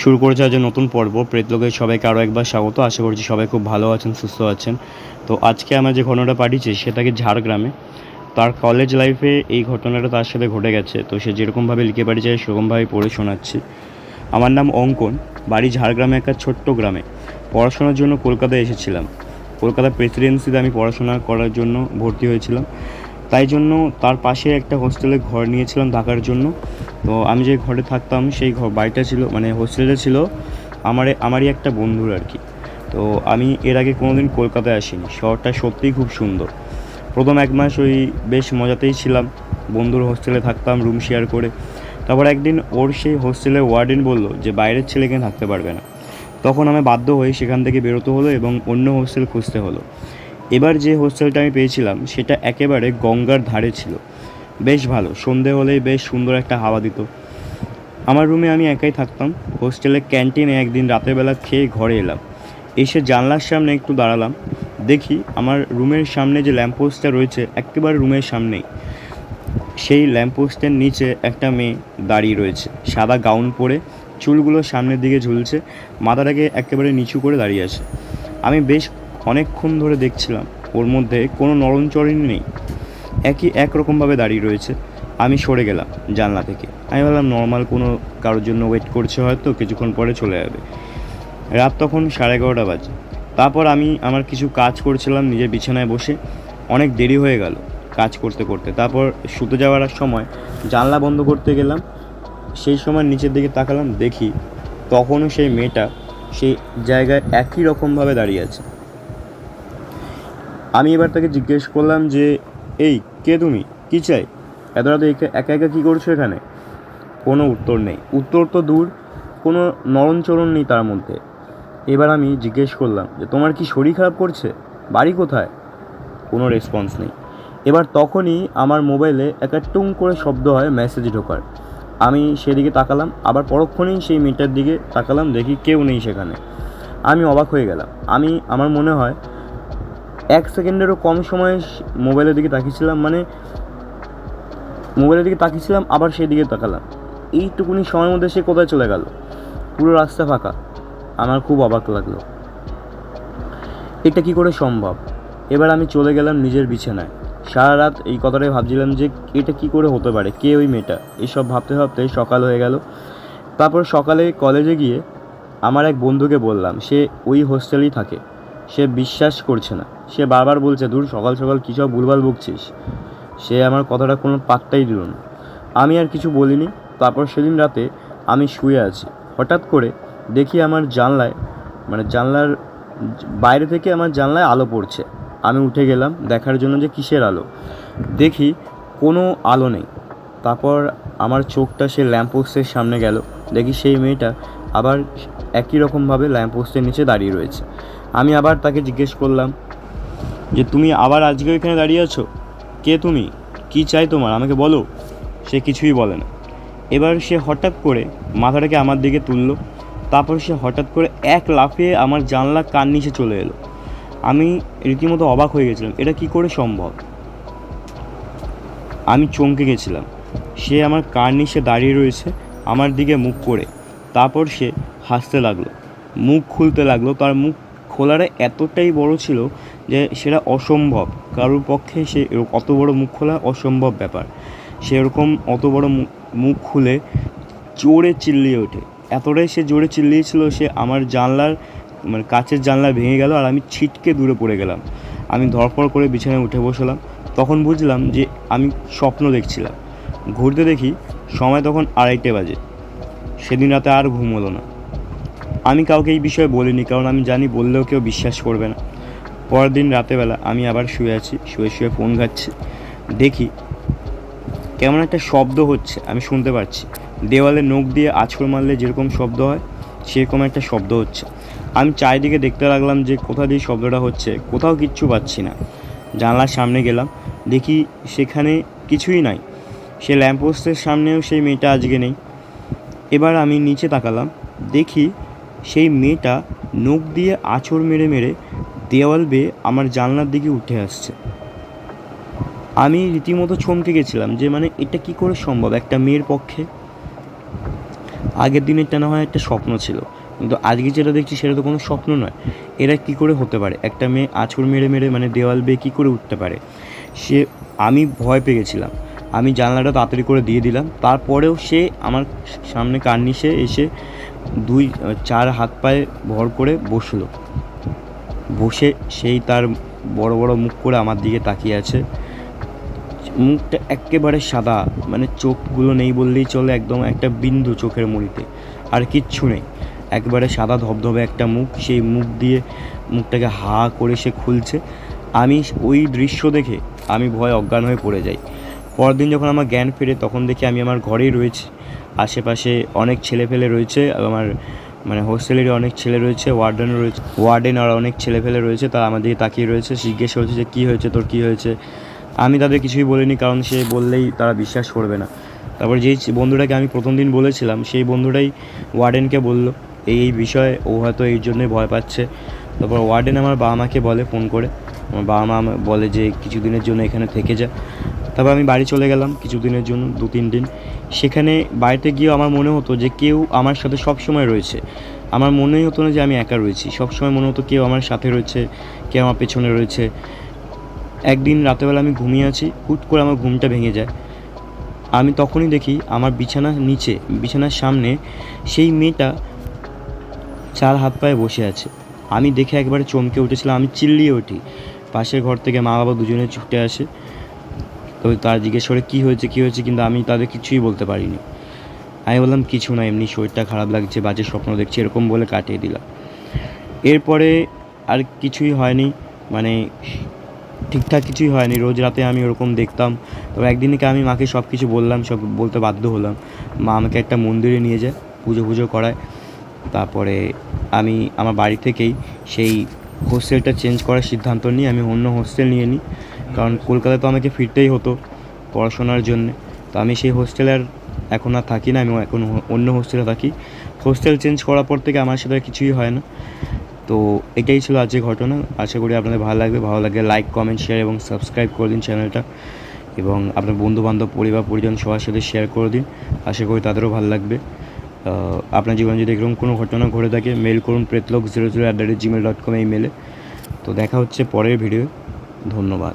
শুরু করেছে আজ নতুন পর্ব। প্রেতলোকের সবাইকে আরও একবার স্বাগত। আশা করছি সবাই খুব ভালো আছেন, সুস্থ আছেন। তো আজকে আমার যে ঘটনাটা পাঠিয়েছে সেটাকে ঝাড়গ্রামে? তার কলেজ লাইফে এই ঘটনাটা তার সাথে ঘটে গেছে। তো সে যেরকমভাবে লিখে পাঠিয়েছে, সেরকমভাবে পড়ে শোনাচ্ছি। আমার নাম অঙ্কন। বাড়ি ঝাড়গ্রামে, একটা ছোট্ট গ্রামে। পড়াশোনার জন্য কলকাতায় এসেছিলাম। কলকাতা প্রেসিডেন্সিতে আমি পড়াশোনা করার জন্য ভর্তি হয়েছিলাম। তাই জন্য তার পাশে একটা হোস্টেলে ঘর নিয়েছিলাম থাকার জন্য। তো আমি যে ঘরে থাকতাম, সেই ঘর বাড়িটা ছিল মানে হোস্টেলটা ছিল আমার আমারই একটা বন্ধুর আর কি তো আমি এর আগে কোনোদিন কলকাতায় আসিনি। শহরটা সত্যিই খুব সুন্দর। প্রথম এক মাস ওই বেশ মজাতেই ছিলাম। বন্ধুর হোস্টেলে থাকতাম, রুম শেয়ার করে। তারপর একদিন ওর সেই হোস্টেলের ওয়ার্ডেন বলল যে, বাইরের ছেলে এখানে থাকতে পারবে না? তখন আমি বাধ্য হয়ে সেখান থেকে বেরোতে হলো এবং অন্য হোস্টেল খুঁজতে হলো। এবার যে হোস্টেলটা আমি পেয়েছিলাম, সেটা একেবারে গঙ্গার ধারে ছিল। বেশ ভালো। সন্ধে হলেই বেশ সুন্দর একটা হাওয়া দিত। আমার রুমে আমি একাই থাকতাম। হোস্টেলের ক্যান্টিনে একদিন রাতের বেলা খেয়ে ঘরে এলাম। এসে জানলার সামনে একটু দাঁড়ালাম। দেখি আমার রুমের সামনে যে ল্যাম্পপোস্টটা রয়েছে, একেবারে রুমের সামনেই। সেই ল্যাম্পপোস্টের নিচে একটা মেয়ে দাঁড়িয়ে রয়েছে। সাদা গাউন পরে চুলগুলো সামনের দিকে ঝুলছে, মাথাটাকে একেবারে নিচু করে দাঁড়িয়ে আছে। আমি বেশ অনেকক্ষণ ধরে দেখছিলাম। ওর মধ্যে কোনো নরম নরমচরণ নেই। একই, একরকমভাবে দাঁড়িয়ে রয়েছে। আমি সরে গেলাম জানলা থেকে। আমি ভাবলাম, নর্মাল কোনো কারোর জন্য ওয়েট করছে হয়তো, কিছুক্ষণ পরে চলে যাবে। রাত তখন সাড়ে এগারোটা বাজে। তারপর আমি আমার কিছু কাজ করছিলাম নিজের বিছানায় বসে। অনেক দেরি হয়ে গেল কাজ করতে করতে। তারপর শুতে যাওয়ার সময় জানলা বন্ধ করতে গেলাম। সেই সময় নিচের দিকে তাকালাম, দেখি তখনও সেই মেয়েটা সেই জায়গায় একই রকমভাবে দাঁড়িয়ে আছে। আমি এবার তাকে জিজ্ঞেস করলাম যে, এই কে তুমি? কী চাই? এত রাতে একা- একা কী করছ এখানে? কোনো উত্তর নেই। উত্তর তো দূর, কোনো নরণচরণ নেই তার মধ্যে। এবার আমি জিজ্ঞেস করলাম যে, তোমার কি শরীর খারাপ করছে? বাড়ি কোথায়? কোনো রেসপন্স নেই। এবার তখনই আমার মোবাইলে একটা টুং করে শব্দ হয় মেসেজ ঢোকার। আমি সেদিকে তাকালাম, আবার পরক্ষণেই সেই মেয়েটার দিকে তাকালাম, দেখি কেউ নেই সেখানে। আমি অবাক হয়ে গেলাম। আমি, আমার মনে হয় এক সেকেন্ডেরও কম সময়ে মোবাইলের দিকে তাকিয়েছিলাম মানে মোবাইলের দিকে তাকিয়েছিলাম, আবার সেই দিকে তাকালাম। এইটুকুনি সময়ের মধ্যে সে কোথায় চলে গেল? পুরো রাস্তা ফাঁকা। আমার খুব অবাক লাগল। এটা কি করে সম্ভব? এবার আমি চলে গেলাম নিজের বিছানায়। সারা রাত এই কথাটাই ভাবছিলাম যে এটা কি করে হতে পারে? কে ওই মেয়েটা? এইসব ভাবতে ভাবতে সকাল হয়ে গেল। তারপর সকালে কলেজে গিয়ে আমার এক বন্ধুকে বললাম, সে ওই হোস্টেলেই থাকে। সে বিশ্বাস করছে না। সে বারবার বলছে, দূর, সকাল সকাল কী সব ভুলভাল বকছিস? সে আমার কথাটা কোনো পাত্তাই দিল না। আমি আর কিছু বলিনি। তারপর সেদিন রাতে আমি শুয়ে আছি। হঠাৎ করে দেখি আমার জানলায় মানে জানলার বাইরে থেকে আমার জানলায় আলো পড়ছে। আমি উঠে গেলাম দেখার জন্য যে কিসের আলো। দেখি কোনো আলো নেই। তারপর আমার চোখটা সে ল্যাম্পপোস্টের সামনে গেল। দেখি সেই মেয়েটা আবার একই রকমভাবে ল্যাম্পপোস্টের নিচে দাঁড়িয়ে রয়েছে। আমি আবার তাকে জিজ্ঞেস করলাম যে, তুমি আবার আজকে এখানে দাঁড়িয়ে আছো? কে তুমি? কি চাই তোমার? আমাকে বলো। সে কিছুই বলে না। এবার সে হঠাৎ করে মাথাটাকে আমার দিকে তুললো। তারপর সে হঠাৎ করে এক লাফিয়ে আমার জানলা কান নিচে চলে এলো। আমি রীতিমতো অবাক হয়ে গেছিলাম, এটা কি করে সম্ভব? আমি চমকে গেছিলাম। সে আমার কার নিচে দাঁড়িয়ে রয়েছে, আমার দিকে মুখ করে। তারপর সে হাসতে লাগল। মুখ খুলতে লাগল তার মুখ খোলাটা এতটাই বড় ছিল যে সেটা অসম্ভব। কারোর পক্ষে সে অত বড় মুখ খোলা অসম্ভব ব্যাপার। সেরকম অত বড় মুখ- খুলে জোরে চিল্লিয়ে ওঠে। এতটাই সে জোরে চিল্লিয়েছিল সে আমার জানলার মানে কাচের জানলা ভেঙে গেল আর আমি ছিটকে দূরে পড়ে গেলাম। আমি ধরপড় করে বিছানায় উঠে বসলাম। তখন বুঝলাম যে আমি স্বপ্ন দেখছিলাম। ঘুরতে দেখি সময় তখন আড়াইটে বাজে। সেদিন রাতে আর ঘুম হলো না। আমি কাউকে এই বিষয়ে বলিনি, কারণ আমি জানি বললেও কেউ বিশ্বাস করবে না। পরের দিন রাতেবেলা আমি আবার শুয়ে আছি, শুয়ে শুয়ে ফোন ঘাটছি। দেখি কেমন একটা শব্দ হচ্ছে, আমি শুনতে পাচ্ছি। দেওয়ালে নখ দিয়ে আছড় মারলে যেরকম শব্দ হয়, সেরকম একটা শব্দ হচ্ছে। আমি চারিদিকে দেখতে লাগলাম যে কোথা দিয়ে শব্দটা হচ্ছে, কোথাও কিচ্ছু পাচ্ছি না। জানলার সামনে গেলাম, দেখি সেখানে কিছুই নাই। সে ল্যাম্পপোস্টের সামনেও সেই মেয়েটা আজকে নেই। এবার আমি নিচে তাকালাম। দেখি সেই মেয়েটা নখ দিয়ে আঁচড় মেরে মেরে দেওয়াল বেয়ে আমার জানলার দিকে উঠে আসছে। আমি রীতিমতো চমকে গেছিলাম যে মানে এটা কি করে সম্ভব একটা মেয়ের পক্ষে? আগের দিনেরটা না হয় একটা স্বপ্ন ছিল, কিন্তু আজকে যেটা দেখছি সেটা তো কোনো স্বপ্ন নয়। এরা কী করে হতে পারে? একটা মেয়ে আঁচড় মেরে মেরে মানে দেওয়াল বেয়ে কী করে উঠতে পারে? সে আমি ভয় পেয়ে গেছিলাম। আমি জানলাটা তাড়াতাড়ি করে দিয়ে দিলাম। তারপরেও সে আমার সামনে কার্নিশে এসে দুই, চার হাত পায়ে ভর করে বসল। বসে সেই তার বড় বড় মুখ করে আমার দিকে তাকিয়ে আছে। মুখটা একেবারে সাদা মানে চোখগুলো নেই বললেই চলে, একদম একটা বিন্দু চোখের মুড়িতে। আর কিচ্ছু নেই, একবারে সাদা ধবধবে একটা মুখ। সেই মুখ দিয়ে মুখটাকে হা করে সে খুলছে। আমি ওই দৃশ্য দেখে আমি ভয় অজ্ঞান হয়ে পড়ে যাই। পরদিন যখন আমার জ্ঞান ফেরে, তখন দেখি আমি আমার ঘরেই রয়েছি। আশেপাশে অনেক ছেলে ফেলে রয়েছে আমার মানে হোস্টেলেরই অনেক ছেলে রয়েছে, ওয়ার্ডেনও রয়েছে ওয়ার্ডেন আর অনেক ছেলে ফেলে রয়েছে, তারা আমার দিকে তাকিয়ে রয়েছে, জিজ্ঞেস করছে যে কী হয়েছে, তোর কী হয়েছে? আমি তাদের কিছুই বলিনি, কারণ সে বললেই তারা বিশ্বাস করবে না। তারপর যেই বন্ধুটাকে আমি প্রথম দিন বলেছিলাম, সেই বন্ধুটাই ওয়ার্ডেনকে বলল, এই এই বিষয়ে ও হয়তো এই জন্যই ভয় পাচ্ছে। তারপর ওয়ার্ডেন আমার বাবা মাকে বলে, ফোন করে। আমার বাবা মা বলে যে, কিছুদিনের জন্য এখানে থেকে যা। তারপর আমি বাড়ি চলে গেলাম কিছুদিনের জন্য, দু, তিন দিন। সেখানে বাড়িতে গিয়েও আমার মনে হতো যে কেউ আমার সাথে সব সময় রয়েছে। আমার মনেই হতো না যে আমি একা রয়েছি। সব সময় মনে হতো কেউ আমার সাথে রয়েছে, কেউ আমার পেছনে রয়েছে। একদিন রাতেবেলা আমি ঘুমিয়ে আছি, হুট করে আমার ঘুমটা ভেঙে যায়। আমি তখনই দেখি আমার বিছানার নিচে, বিছানার সামনে সেই মেয়েটা চার হাত পায়ে বসে আছে। আমি দেখে একবারে চমকে উঠেছিলাম। আমি চিল্লিয়ে উঠি। পাশের ঘর থেকে মা বাবা দুজনে ছুটে আসে। তো তার জিজ্ঞেস করে, কী হয়েছে কী হয়েছে? কিন্তু আমি তাদের কিছুই বলতে পারিনি। আমি বললাম, কিছু না, এমনি শরীরটা খারাপ লাগছে, বাজে স্বপ্ন দেখছি, এরকম বলে কাটিয়ে দিলাম। এরপরে আর কিছুই হয়নি মানে ঠিকঠাক কিছুই হয়নি। রোজ রাতে আমি ওরকম দেখতাম। তবে একদিনকে আমি মাকে সব কিছু বললাম, সব বলতে বাধ্য হলাম। মা আমাকে একটা মন্দিরে নিয়ে যায়, পুজো পুজো করায়। তারপরে আমি আমার বাড়ি থেকেই সেই হোস্টেলটা চেঞ্জ করার সিদ্ধান্ত নিই আমি অন্য হোস্টেল নিয়ে নিই। কারণ কলকাতায় তো আমাকে ফিরতেই হতো পড়াশোনার জন্যে। তো আমি সেই হোস্টেলে আর এখন আর থাকি না, আমি এখন অন্য হোস্টেলে থাকি। হোস্টেল চেঞ্জ করার পর থেকে আমার সাথে কিছুই হয় না। তো এটাই ছিল আজকের ঘটনা। আশা করি আপনাদের ভালো লাগবে। ভালো লাগলে লাইক কমেন্ট শেয়ার এবং সাবস্ক্রাইব করে দিন চ্যানেলটা এবং আপনার বন্ধু বান্ধব পরিবার, পরিজন সবার সাথে শেয়ার করে দিন। আশা করি তাদেরও ভালো লাগবে। আপনার জীবনে যদি এরকম কোনো ঘটনা ঘটে থাকে মেল করুন প্রেতলক zero zero at the rate Gmail dot com এই মেলে তো দেখা হচ্ছে পরের ভিডিও ধন্যবাদ।